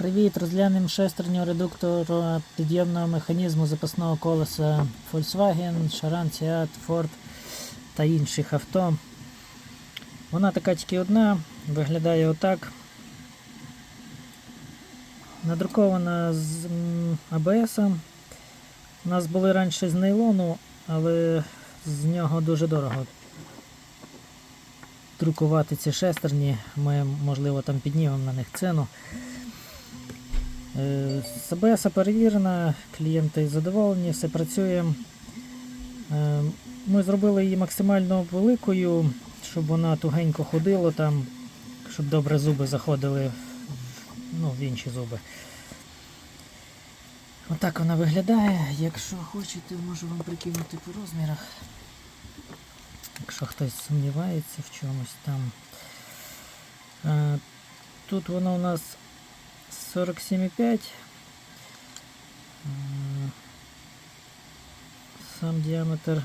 Привіт! Розглянемо шестерню редуктора підйомного механізму запасного колеса Volkswagen, Charan, Seat, Ford та інших авто. Вона така тільки одна, виглядає отак. Надрукована з АБС. У нас були раніше з нейлону, але з нього дуже дорого друкувати ці шестерні. Ми, можливо, там піднімемо на них ціну. Е, З АБС перевірена, клієнти задоволені, все працює. Е, Ми зробили її максимально великою, щоб вона тугенько ходила там, щоб добре зуби заходили ну, в інші зуби. Отак вона виглядає. Якщо хочете, можу вам прикинути по розмірах. Якщо хтось сумнівається в чомусь там. Е, Тут воно у нас 47,5. М, Сам діаметр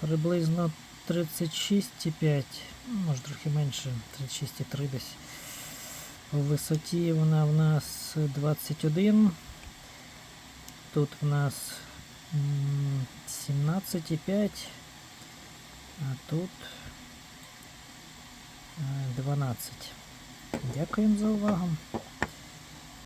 приблизно 36,5, ну, може трохи менше, 36,3 десь. У висоті вона в нас 21. Тут в нас м, 17,5, а тут е, 12. Дякуємо за увагу.